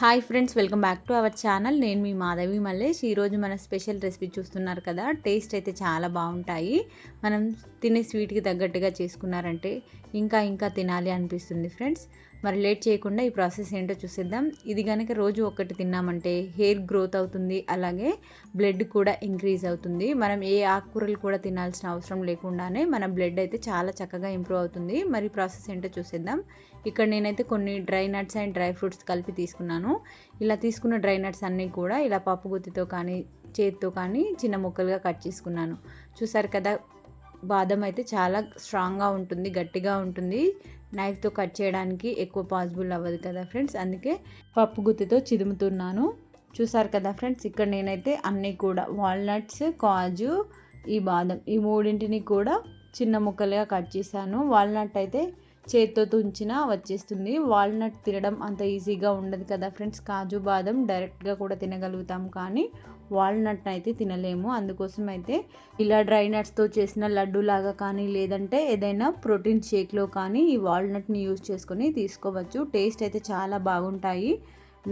Hi friends welcome back to our channel. నేను మీ మాధవి మల్లేష్. ఈరోజు మన స్పెషల్ రెసిపీ చూస్తున్నారు కదా టేస్ట్ అయితే చాలా బాగుంటాయి. మనం తినే స్వీట్కి తగ్గట్టుగా చేసుకున్నారంటే ఇంకా ఇంకా తినాలి అనిపిస్తుంది ఫ్రెండ్స్. మరి లేట్ చేయకుండా ఈ ప్రాసెస్ ఏంటో చూసేద్దాం. ఇది కనుక రోజు ఒక్కటి తిన్నామంటే హెయిర్ గ్రోత్ అవుతుంది అలాగే బ్లడ్ కూడా ఇంక్రీజ్ అవుతుంది. మనం ఏ ఆకుకూరలు కూడా తినాల్సిన అవసరం లేకుండానే మన బ్లడ్ అయితే చాలా చక్కగా ఇంప్రూవ్ అవుతుంది. మరి ప్రాసెస్ ఏంటో చూసేద్దాం. ఇక్కడ నేనైతే కొన్ని dry nuts and dry fruits కలిపి తీసుకున్నాను. ఇలా తీసుకున్న డ్రై నట్స్ అన్నీ కూడా ఇలా పప్పు గుత్తితో కానీ చేతితో కానీ చిన్న ముక్కలుగా కట్ చేసుకున్నాను. చూసారు కదా బాదం అయితే చాలా స్ట్రాంగ్గా ఉంటుంది గట్టిగా ఉంటుంది. నైఫ్తో కట్ చేయడానికి ఎక్కువ పాసిబుల్ అవ్వదు కదా ఫ్రెండ్స్ అందుకే పప్పు గుత్తితో చిదుముతున్నాను. చూసారు కదా ఫ్రెండ్స్ ఇక్కడ నేనైతే అన్నీ కూడా వాల్నట్స్ కాజు ఈ బాదం ఈ మూడింటిని కూడా చిన్న ముక్కలుగా కట్ చేశాను. వాల్నట్ అయితే చేత్తో తుంచినా వచ్చేస్తుంది. వాల్నట్ తినడం అంత ఈజీగా ఉండదు కదా ఫ్రెండ్స్. కాజు బాదం డైరెక్ట్గా కూడా తినగలుగుతాం కానీ వాల్నట్ అయితే తినలేము. అందుకోసం అయితే ఇలా డ్రై నట్స్తో చేసిన లడ్డు లాగా కానీ లేదంటే ఏదైనా ప్రోటీన్ షేక్లో కానీ ఈ వాల్నట్ని యూజ్ చేసుకొని తీసుకోవచ్చు. టేస్ట్ అయితే చాలా బాగుంటాయి.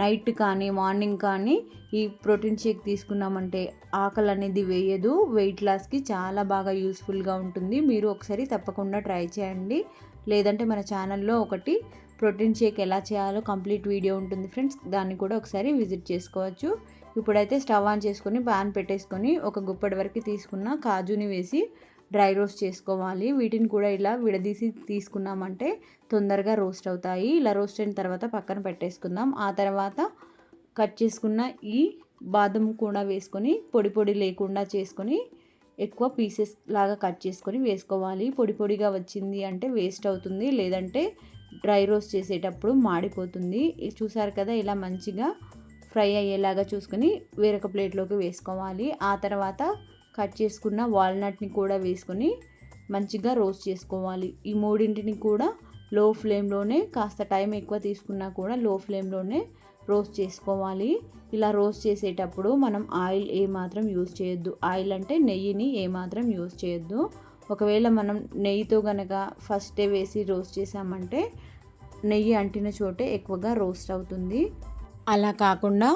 నైట్ కానీ మార్నింగ్ కానీ ఈ ప్రోటీన్ షేక్ తీసుకున్నామంటే ఆకలి అనేది వేయదు. వెయిట్ లాస్కి చాలా బాగా యూస్ఫుల్గా ఉంటుంది. మీరు ఒకసారి తప్పకుండా ట్రై చేయండి. లేదంటే మన ఛానల్లో ఒకటి ప్రోటీన్ షేక్ ఎలా చేయాలో కంప్లీట్ వీడియో ఉంటుంది ఫ్రెండ్స్. దాన్ని కూడా ఒకసారి విజిట్ చేసుకోవచ్చు. ఇప్పుడైతే స్టవ్ ఆన్ చేసుకొని పాన్ పెట్టేసుకొని ఒక గుప్పటి వరకు తీసుకున్న కాజుని వేసి డ్రై రోస్ట్ చేసుకోవాలి. వీటిని కూడా ఇలా విడదీసి తీసుకున్నామంటే తొందరగా రోస్ట్ అవుతాయి. ఇలా రోస్ట్ అయిన తర్వాత పక్కన పెట్టేసుకుందాం. ఆ తర్వాత కట్ చేసుకున్న ఈ బాదం కూడా వేసుకొని పొడి పొడి లేకుండా చేసుకొని ఎక్కువ పీసెస్ లాగా కట్ చేసుకొని వేసుకోవాలి. పొడి పొడిగా వచ్చింది అంటే వేస్ట్ అవుతుంది. లేదంటే డ్రై రోస్ట్ చేసేటప్పుడు మాడిపోతుంది. చూసారు కదా ఇలా మంచిగా ఫ్రై అయ్యేలాగా చూసుకొని వేరొక ప్లేట్లోకి వేసుకోవాలి. ఆ తర్వాత కట్ చేసుకున్న వాల్నట్ని కూడా వేసుకొని మంచిగా రోస్ట్ చేసుకోవాలి. ఈ మూడింటిని కూడా లో ఫ్లేమ్లోనే కాస్త టైం ఎక్కువ తీసుకున్నా కూడా లో ఫ్లేమ్లోనే రోస్ట్ చేసుకోవాలి. ఇలా రోస్ట్ చేసేటప్పుడు మనం ఆయిల్ ఏమాత్రం యూజ్ చేయొద్దు. ఆయిల్ అంటే నెయ్యిని ఏమాత్రం యూజ్ చేయొద్దు. ఒకవేళ మనం నెయ్యితో కనుక ఫస్టే వేసి రోస్ట్ చేసామంటే నెయ్యి అంటిన చోటే ఎక్కువగా రోస్ట్ అవుతుంది. అలా కాకుండా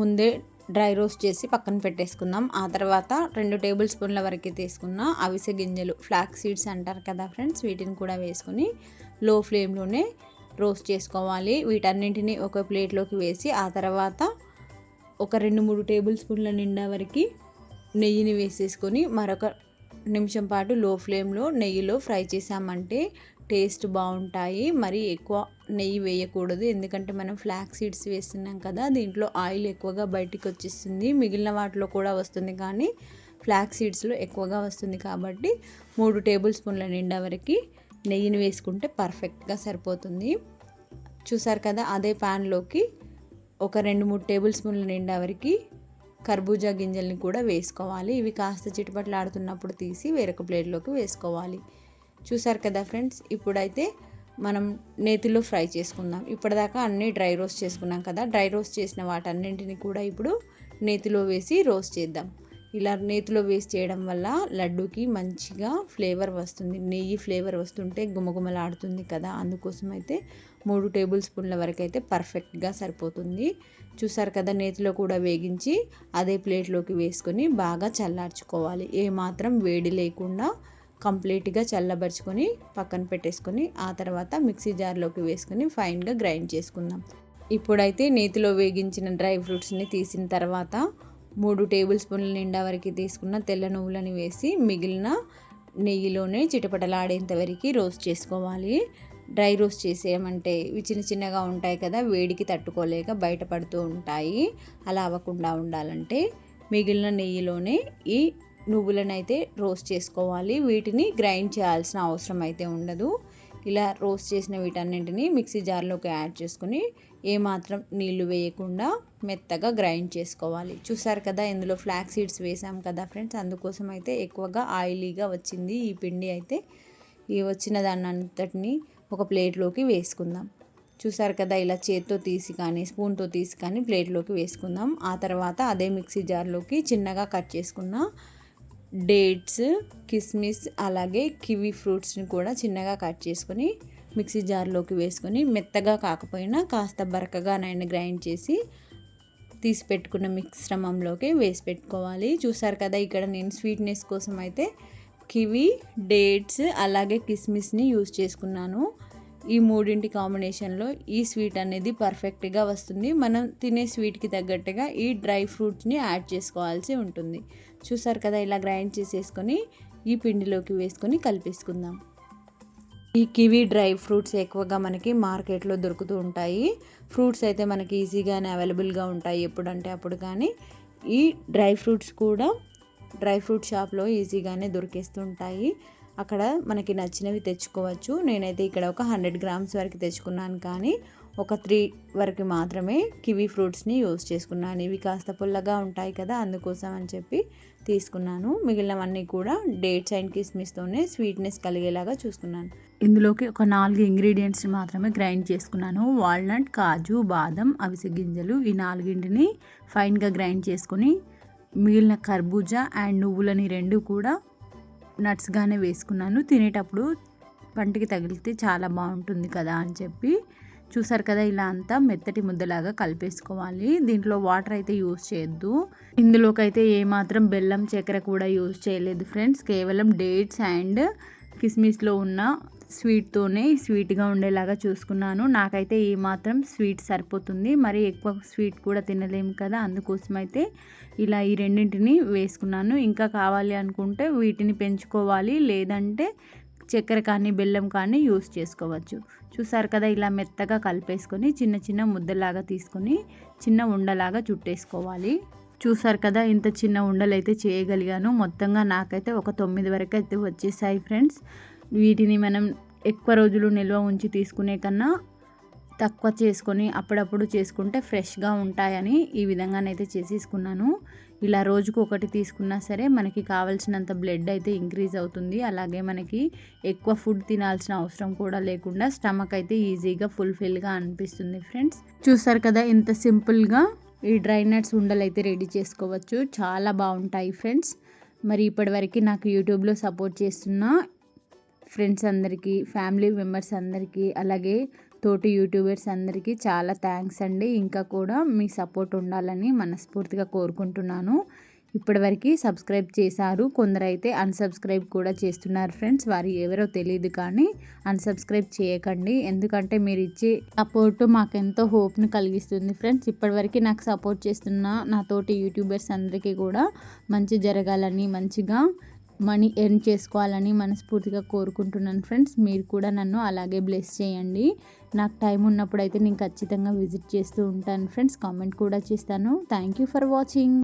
ముందే డ్రై రోస్ట్ చేసి పక్కన పెట్టేసుకుందాం. ఆ తర్వాత రెండు టేబుల్ స్పూన్ల వరకు తీసుకున్న అవిసె గింజలు ఫ్లాక్ సీడ్స్ అంటారు కదా ఫ్రెండ్స్ వీటిని కూడా వేసుకొని లో ఫ్లేమ్లోనే రోస్ట్ చేసుకోవాలి. వీటన్నింటినీ ఒక ప్లేట్లోకి వేసి ఆ తర్వాత ఒక రెండు మూడు టేబుల్ స్పూన్ల నిండా వరకు నెయ్యిని వేసేసుకొని మరొక నిమిషం పాటు లో ఫ్లేమ్లో నెయ్యిలో ఫ్రై చేసామంటే టేస్ట్ బాగుంటాయి. మరి ఎక్కువ నెయ్యి వేయకూడదు. ఎందుకంటే మనం ఫ్లాక్ సీడ్స్ వేస్తున్నాం కదా దీంట్లో ఆయిల్ ఎక్కువగా బయటికి వచ్చేస్తుంది. మిగిలిన వాటిలో కూడా వస్తుంది కానీ ఫ్లాక్ సీడ్స్లో ఎక్కువగా వస్తుంది కాబట్టి మూడు టేబుల్ స్పూన్ల నిండా వరకు నెయ్యిని వేసుకుంటే పర్ఫెక్ట్గా సరిపోతుంది. చూసారు కదా అదే ప్యాన్లోకి ఒక రెండు మూడు టేబుల్ స్పూన్ల నిండా వరకు కర్బూజా గింజల్ని కూడా వేసుకోవాలి. ఇవి కాస్త చిటపట్లాడుతున్నప్పుడు తీసి వేరొక ప్లేట్లోకి వేసుకోవాలి. చూసారు కదా ఫ్రెండ్స్ ఇప్పుడైతే మనం నేతిలో ఫ్రై చేసుకుందాం. ఇప్పటిదాకా అన్నీ డ్రై రోస్ట్ చేసుకున్నాం కదా డ్రై రోస్ట్ చేసిన వాటన్నింటిని కూడా ఇప్పుడు నేతిలో వేసి రోస్ట్ చేద్దాం. ఇలా నేతిలో వేస్ట్ చేయడం వల్ల లడ్డూకి మంచిగా ఫ్లేవర్ వస్తుంది. నెయ్యి ఫ్లేవర్ వస్తుంటే గుమగుమలాడుతుంది కదా. అందుకోసం అయితే మూడు టేబుల్ స్పూన్ల వరకు అయితే పర్ఫెక్ట్గా సరిపోతుంది. చూసారు కదా నేతిలో కూడా వేగించి అదే ప్లేట్లోకి వేసుకొని బాగా చల్లార్చుకోవాలి. ఏమాత్రం వేడి లేకుండా కంప్లీట్గా చల్లబరుచుకొని పక్కన పెట్టేసుకొని ఆ తర్వాత మిక్సీ జార్లోకి వేసుకొని ఫైన్గా గ్రైండ్ చేసుకుందాం. ఇప్పుడైతే నేతిలో వేగించిన డ్రై ఫ్రూట్స్ని తీసిన తర్వాత మూడు టేబుల్ స్పూన్ల నిండా వరకు తీసుకున్న తెల్ల నువ్వులని వేసి మిగిలిన నెయ్యిలోనే చిటపటలాడేంత వరకు రోస్ట్ చేసుకోవాలి. డ్రై రోస్ట్ చేసేయమంటే ఇవి చిన్న చిన్నగా ఉంటాయి కదా వేడికి తట్టుకోలేక బయటపడుతూ ఉంటాయి. అలా అవ్వకుండా ఉండాలంటే మిగిలిన నెయ్యిలోనే ఈ నువ్వులను అయితే రోస్ట్ చేసుకోవాలి. వీటిని గ్రైండ్ చేయాల్సిన అవసరం అయితే ఉండదు. ఇలా రోస్ట్ చేసిన వీటన్నింటినీ మిక్సీ జార్లోకి యాడ్ చేసుకుని ఏమాత్రం నీళ్ళు వేయకుండా మెత్తగా గ్రైండ్ చేసుకోవాలి. చూసారు కదా ఇందులో ఫ్లాక్ సీడ్స్ వేసాం కదా ఫ్రెండ్స్. అందుకోసం అయితే ఎక్కువగా ఆయిలీగా వచ్చింది ఈ పిండి అయితే. ఈ వచ్చిన దాన్ని అంతటిని ఒక ప్లేట్లోకి వేసుకుందాం. చూసారు కదా ఇలా చేత్తో తీసి కానీ స్పూన్తో తీసి కానీ ప్లేట్లోకి వేసుకుందాం. ఆ తర్వాత అదే మిక్సీ జార్లోకి చిన్నగా కట్ చేసుకున్న డేట్స్ కిస్మిస్ అలాగే కివీ ఫ్రూట్స్ని కూడా చిన్నగా కట్ చేసుకొని మిక్సీ జార్లోకి వేసుకొని మెత్తగా కాకపోయినా కాస్త బరకగానైనా గ్రైండ్ చేసి తీసి పెట్టుకున్న మిశ్రమంలోకి వేసి పెట్టుకోవాలి. చూసారు కదా ఇక్కడ నేను స్వీట్నెస్ కోసం అయితే కివి డేట్స్ అలాగే కిస్మిస్ని యూస్ చేసుకున్నాను. ఈ మూడింటి కాంబినేషన్లో ఈ స్వీట్ అనేది పర్ఫెక్ట్గా వస్తుంది. మనం తినే స్వీట్కి తగ్గట్టుగా ఈ డ్రై ఫ్రూట్స్ని యాడ్ చేసుకోవాల్సి ఉంటుంది. చూసారు కదా ఇలా గ్రైండ్ చేసేసుకొని ఈ పిండిలోకి వేసుకొని కలిపేసుకుందాం. ఈ కివీ డ్రై ఫ్రూట్స్ ఎక్కువగా మనకి మార్కెట్లో దొరుకుతూ ఉంటాయి. ఫ్రూట్స్ అయితే మనకి ఈజీగానే అవైలబుల్గా ఉంటాయి ఎప్పుడంటే అప్పుడు. కానీ ఈ డ్రై ఫ్రూట్స్ కూడా డ్రై ఫ్రూట్ షాప్లో ఈజీగానే దొరికేస్తుంటాయి. అక్కడ మనకి నచ్చినవి తెచ్చుకోవచ్చు. నేనైతే ఇక్కడ ఒక హండ్రెడ్ గ్రామ్స్ వరకు తెచ్చుకున్నాను కానీ ఒక త్రీ వరకు మాత్రమే కివీ ఫ్రూట్స్ని యూస్ చేసుకున్నాను. ఇవి కాస్త పుల్లగా ఉంటాయి కదా అందుకోసం అని చెప్పి తీసుకున్నాను. మిగిలినవన్నీ కూడా డేట్స్ అండ్ కిస్మిస్తోనే స్వీట్నెస్ కలిగేలాగా చూసుకున్నాను. ఇందులోకి ఒక నాలుగు ఇంగ్రీడియంట్స్ని మాత్రమే గ్రైండ్ చేసుకున్నాను. వాల్నట్ కాజు బాదం అవిసె గింజలు ఈ నాలుగింటిని ఫైన్గా గ్రైండ్ చేసుకొని మిగిలిన కర్బూజా అండ్ నువ్వులని రెండు కూడా నట్స్గానే వేసుకున్నాను. తినేటప్పుడు పంటికి తగిలితే చాలా బాగుంటుంది కదా అని చెప్పి. చూసారు కదా ఇలా అంతా మెత్తటి ముద్దలాగా కలిపేసుకోవాలి. దీంట్లో వాటర్ అయితే యూస్ చేయొద్దు. ఇందులోకైతే ఏమాత్రం బెల్లం చక్కెర కూడా యూస్ చేయలేదు ఫ్రెండ్స్ కేవలం డేట్స్ అండ్ కిస్మిస్లో ఉన్న స్వీట్తోనే స్వీట్గా ఉండేలాగా చూసుకున్నాను. నాకైతే ఈ మాత్రం స్వీట్ సరిపోతుంది. మరి ఎక్కువ స్వీట్ కూడా తినలేము కదా! అందుకోసం అయితే ఇలా ఈ రెండింటిని వేసుకున్నాను. ఇంకా కావాలి అనుకుంటే వీటిని పెంచుకోవాలి. లేదంటే చక్కెర కానీ బెల్లం కానీ యూస్ చేసుకోవచ్చు. చూసారు కదా! ఇలా మెత్తగా కలిపేసుకొని చిన్న చిన్న ముద్దలాగా తీసుకొని చిన్న ఉండలాగా చుట్టేసుకోవాలి. చూసారు కదా! ఇంత చిన్న ఉండలు అయితే చేయగలిగాను. మొత్తంగా నాకైతే ఒక తొమ్మిది వరకు అయితే వచ్చేసాయి ఫ్రెండ్స్. వీటిని మనం ఎక్కువ రోజులు నిల్వ ఉంచి తీసుకునే కన్నా తక్కువ చేసుకొని అప్పుడప్పుడు చేసుకుంటే ఫ్రెష్గా ఉంటాయని ఈ విధంగానైతే చేసేసుకున్నాను. ఇలా రోజుకు ఒకటి తీసుకున్నా సరే మనకి కావాల్సినంత బ్లడ్ అయితే ఇంక్రీజ్ అవుతుంది. అలాగే మనకి ఎక్కువ ఫుడ్ తినాల్సిన అవసరం కూడా లేకుండా స్టమక్ అయితే ఈజీగా ఫుల్ఫిల్గా అనిపిస్తుంది ఫ్రెండ్స్. చూస్తారు కదా ఇంత సింపుల్గా ఈ డ్రై నట్స్ ఉండలు అయితే రెడీ చేసుకోవచ్చు. చాలా బాగుంటాయి ఫ్రెండ్స్. మరి ఇప్పటివరకు నాకు యూట్యూబ్లో సపోర్ట్ చేస్తున్న ఫ్రెండ్స్ అందరికీ ఫ్యామిలీ మెంబర్స్ అందరికీ అలాగే తోటి యూట్యూబర్స్ అందరికీ చాలా థ్యాంక్స్ అండి. ఇంకా కూడా మీ సపోర్ట్ ఉండాలని మనస్ఫూర్తిగా కోరుకుంటున్నాను. ఇప్పటివరకు సబ్స్క్రైబ్ చేశారు కొందరైతే అన్సబ్స్క్రైబ్ కూడా చేస్తున్నారు ఫ్రెండ్స్. వారు ఎవరో తెలియదు కానీ అన్సబ్స్క్రైబ్ చేయకండి. ఎందుకంటే మీరు ఇచ్చే సపోర్ట్ మాకెంతో హోప్ను కలిగిస్తుంది ఫ్రెండ్స్. ఇప్పటివరకు నాకు సపోర్ట్ చేస్తున్న నా తోటి యూట్యూబర్స్ అందరికీ కూడా మంచి జరగాలని మంచిగా మనీ ఎర్న్ చేసుకోవాలని మనస్ఫూర్తిగా కోరుకుంటున్నాను ఫ్రెండ్స్. మీరు కూడా నన్ను అలాగే బ్లెస్ చేయండి. నాకు టైం ఉన్నప్పుడు అయితే నేను ఖచ్చితంగా విజిట్ చేస్తూ ఉంటాను ఫ్రెండ్స్. కామెంట్ కూడా చేస్తాను. Thank you for watching.